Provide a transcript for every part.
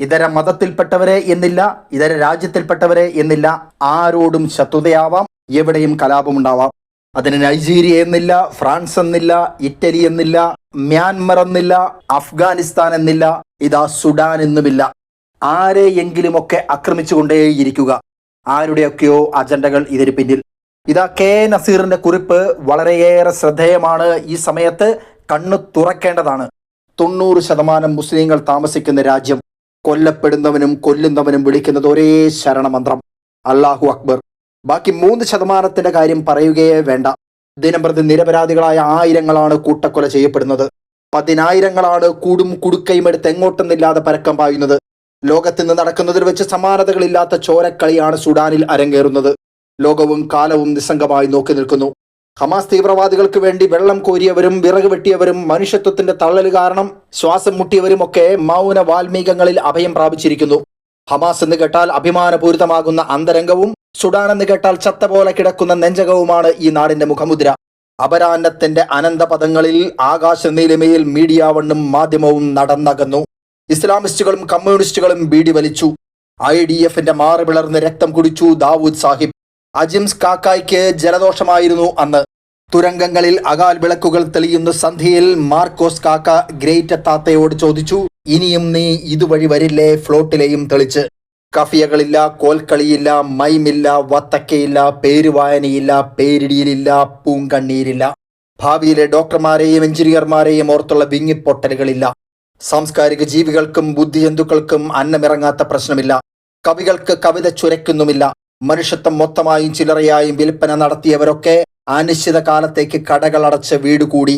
ഇതര മതത്തിൽപ്പെട്ടവരെ എന്നില്ല ഇതര രാജ്യത്തിൽപ്പെട്ടവരെ എന്നില്ല. ആരോടും ശത്രുതയാവാം എവിടെയും കലാപമുണ്ടാവാം. അതിന് നൈജീരിയ എന്നില്ല ഫ്രാൻസ് എന്നില്ല ഇറ്റലി എന്നില്ല മ്യാൻമർ എന്നില്ല അഫ്ഗാനിസ്ഥാൻ എന്നില്ല ഇതാ സുഡാൻ എന്നുമില്ല. ആരെയെങ്കിലുമൊക്കെ ആക്രമിച്ചുകൊണ്ടേയിരിക്കുക ആരുടെയൊക്കെയോ അജണ്ടകൾ ഇതിന് പിന്നിൽ. ഇതാ കെ നസീറിന്റെ കുറിപ്പ് വളരെയേറെ ശ്രദ്ധേയമാണ്. ഈ സമയത്ത് കണ്ണു തുറക്കേണ്ടതാണ്. തൊണ്ണൂറ് ശതമാനം മുസ്ലിങ്ങൾ താമസിക്കുന്ന രാജ്യം കൊല്ലപ്പെടുന്നവനും കൊല്ലുന്നവനും വിളിക്കുന്നത് ഒരേ ശരണമന്ത്രം. അള്ളാഹു അക്ബർ. ബാക്കി മൂന്ന് ശതമാനത്തിന്റെ കാര്യം പറയുകയേ വേണ്ട. ദിനംപ്രതി നിരപരാധികളായ ആയിരങ്ങളാണ് കൂട്ടക്കൊല ചെയ്യപ്പെടുന്നത്. പതിനായിരങ്ങളാണ് കൂടും കുടുക്കയും എടുത്ത് എങ്ങോട്ടെന്നില്ലാതെ പരക്കം പായുന്നത്. ലോകത്ത് നിന്ന് നടക്കുന്നതിൽ വെച്ച് സമാനതകളില്ലാത്ത ചോരക്കളിയാണ് സുഡാനിൽ അരങ്ങേറുന്നത്. ലോകവും കാലവും നിസ്സംഗമായി നോക്കി നിൽക്കുന്നു. ഹമാസ് തീവ്രവാദികൾക്ക് വേണ്ടി വെള്ളം കോരിയവരും വിറക് വെട്ടിയവരും മനുഷ്യത്വത്തിന്റെ തള്ളൽ കാരണം ശ്വാസം മുട്ടിയവരും ഒക്കെ മൗന വാൽമീകങ്ങളിൽ അഭയം പ്രാപിച്ചിരിക്കുന്നു. ഹമാസ് എന്ന് കേട്ടാൽ അഭിമാനപൂരിതമാകുന്ന അന്തരംഗവും സുഡാൻ എന്ന് കേട്ടാൽ ചത്ത പോലെ കിടക്കുന്ന നെഞ്ചകവുമാണ് ഈ നാടിന്റെ മുഖമുദ്ര. അപരാന്നത്തിന്റെ അനന്തപദങ്ങളിൽ ആകാശ നീലിമയിൽ മീഡിയ വണ്ണും മാധ്യമവും നടന്നകന്നു. ഇസ്ലാമിസ്റ്റുകളും കമ്മ്യൂണിസ്റ്റുകളും ബീഡി വലിച്ചു. ഐ ഡി എഫിന്റെ മാറി രക്തം കുടിച്ചു ദാവൂദ് സാഹിബ്. അജിംസ് കാക്കായ്ക്ക് ജലദോഷമായിരുന്നു അന്ന്. തുരങ്കങ്ങളിൽ അകാൽ വിളക്കുകൾ തെളിയുന്ന സന്ധ്യയിൽ മാർക്കോസ് കാക്ക ഗ്രേറ്റ് താത്തയോട് ചോദിച്ചു ഇനിയും നീ ഇതുവഴി വരില്ലേ? ഫ്ലോട്ടിലെയും തെളിച്ച്. കഫിയകളില്ല കോൽക്കളിയില്ല മൈമില്ല വത്തക്കയില്ല പേരുവായനയില്ല പേരിടിയിലില്ല പൂങ്കണ്ണീരില്ല. ഭാവിയിലെ ഡോക്ടർമാരെയും എഞ്ചിനീയർമാരെയും ഓർത്തുള്ള വിങ്ങിപ്പൊട്ടലുകളില്ല. സാംസ്കാരിക ജീവികൾക്കും ബുദ്ധിജന്തുക്കൾക്കും അന്നമിറങ്ങാത്ത പ്രശ്നമില്ല. കവികൾക്ക് കവിത ചുരക്കുന്നുമില്ല മനുഷ്യത്വം മൊത്തമായും ചില്ലറയായും വിൽപ്പന നടത്തിയവരൊക്കെ അനിശ്ചിത കാലത്തേക്ക് കടകളടച്ച് വീട് കൂടി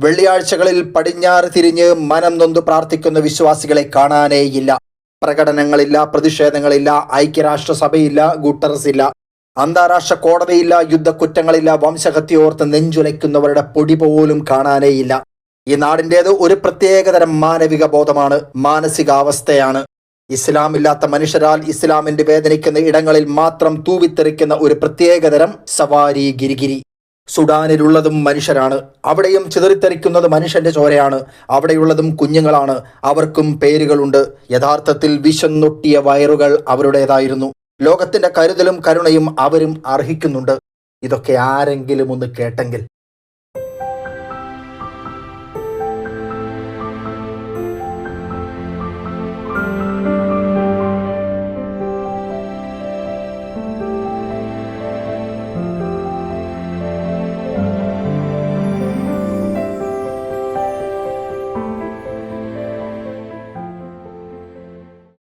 വെള്ളിയാഴ്ചകളിൽ പടിഞ്ഞാറ് തിരിഞ്ഞ് മനം നൊന്ത് പ്രാർത്ഥിക്കുന്ന വിശ്വാസികളെ കാണാനേയില്ല. പ്രകടനങ്ങളില്ല പ്രതിഷേധങ്ങളില്ല ഐക്യരാഷ്ട്രസഭയില്ല ഗുട്ടറസ് ഇല്ല അന്താരാഷ്ട്ര കോടതിയില്ല യുദ്ധക്കുറ്റങ്ങളില്ല വംശഹത്യോർത്ത് നെഞ്ചുലയ്ക്കുന്നവരുടെ പൊടി പോലും കാണാനേയില്ല. ഈ നാടിന്റേത് ഒരു പ്രത്യേകതരം മാനവിക ബോധമാണ് മാനസികാവസ്ഥയാണ്. ഇസ്ലാമില്ലാത്ത മനുഷ്യരാൽ ഇസ്ലാമിന്റെ വേദനിക്കുന്ന ഇടങ്ങളിൽ മാത്രം തൂവിത്തെറിക്കുന്ന ഒരു പ്രത്യേകതരം സവാരി ഗിരിഗിരി. സുഡാനിലുള്ളതും മനുഷ്യരാണ്. അവിടെയും ചിതറിത്തെറിക്കുന്നത് മനുഷ്യന്റെ ചോരയാണ്. അവിടെയുള്ളതും കുഞ്ഞുങ്ങളാണ്. അവർക്കും പേരുകളുണ്ട്. യഥാർത്ഥത്തിൽ വിശന്നൊട്ടിയ വയറുകൾ അവരുടേതായിരുന്നു. ലോകത്തിന്റെ കരുതലും കരുണയും അവരും അർഹിക്കുന്നുണ്ട്. ഇതൊക്കെ ആരെങ്കിലും ഒന്ന് കേട്ടെങ്കിൽ